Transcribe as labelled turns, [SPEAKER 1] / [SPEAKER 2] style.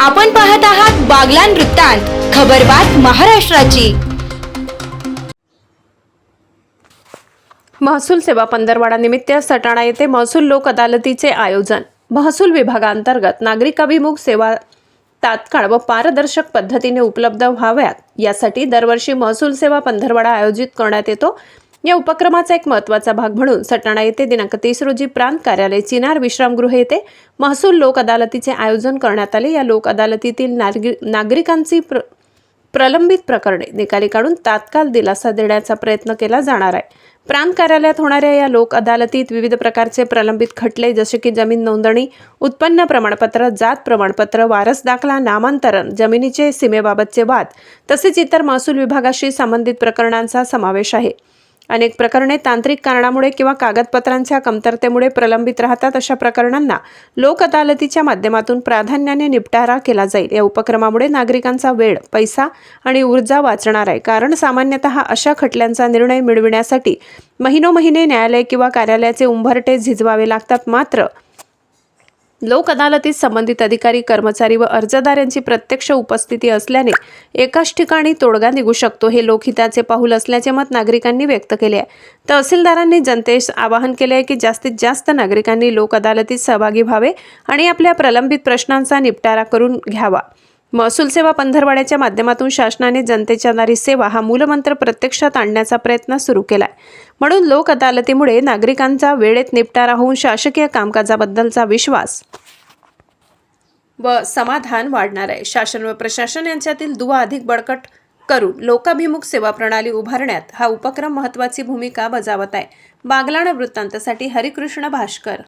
[SPEAKER 1] आपण पाहत आहात बागलान वृत्तांत खबरबात महाराष्ट्राची.
[SPEAKER 2] महसूल सेवा पंधरवाडा निमित्त सटाणा येथे महसूल लोक अदालतीचे आयोजन. महसूल विभागांतर्गत नागरिकाभिमुख सेवा तात्काळ व पारदर्शक पद्धतीने उपलब्ध व्हाव्यात. यासाठी दरवर्षी महसूल सेवा पंधरवाडा आयोजित करण्यात येतो. या उपक्रमाचा एक महत्त्वाचा भाग म्हणून सटाणा येथे दिनांक तीस रोजी प्रांत कार्यालय चिनार विश्रामगृह येथे महसूल लोक अदालतीचे आयोजन करण्यात आले. या लोक अदालतीतील नागरिकांची प्र प्रलंबित प्रकरणे निकाली काढून तात्काळ दिलासा देण्याचा प्रयत्न केला जाणार आहे. प्रांत कार्यालयात होणाऱ्या या लोक अदालतीत विविध प्रकारचे प्रलंबित खटले जसे की जमीन नोंदणी उत्पन्न प्रमाणपत्र जात प्रमाणपत्र वारस दाखला नामांतरण जमिनीचे सीमेबाबतचे वाद तसेच इतर महसूल विभागाशी संबंधित प्रकरणांचा समावेश आहे. अनेक प्रकरणे तांत्रिक कारणामुळे किंवा कागदपत्रांच्या कमतरतेमुळे प्रलंबित राहतात अशा प्रकरणांना लोक अदालतीच्या माध्यमातून प्राधान्याने निपटारा केला जाईल. या उपक्रमामुळे नागरिकांचा वेळ पैसा आणि ऊर्जा वाचणार आहे. कारण सामान्यतः अशा खटल्यांचा निर्णय मिळविण्यासाठी महिनोमहिने न्यायालय किंवा कार्यालयाचे उंभरटे झिजवावे लागतात. मात्र लोक अदालतीत संबंधित अधिकारी कर्मचारी व अर्जदार यांची प्रत्यक्ष उपस्थिती असल्याने एकाच ठिकाणी तोडगा निघू शकतो. हे लोकहिताचे पाऊल असल्याचे मत नागरिकांनी व्यक्त केले आहे. तहसीलदारांनी जनतेस आवाहन केले आहे की जास्तीत जास्त नागरिकांनी लोक अदालतीत सहभागी व्हावे आणि आपल्या प्रलंबित प्रश्नांचा निपटारा करून घ्यावा. महसूल सेवा पंधरवाड्याच्या माध्यमातून शासनाने जनतेच्या दारी सेवा हा मूलमंत्र प्रत्यक्षात आणण्याचा प्रयत्न सुरू केलाय. म्हणून लोक अदालतीमुळे नागरिकांचा वेळेत निपटारा होऊन शासकीय कामकाजाबद्दलचा विश्वास व समाधान वाढणार आहे. शासन व प्रशासन यांच्यातील दुवा अधिक बळकट करून लोकाभिमुख सेवा प्रणाली उभारण्यात हा उपक्रम महत्त्वाची भूमिका बजावत आहे. बागलाण वृत्तांतासाठी हरिकृष्ण भाष्कर.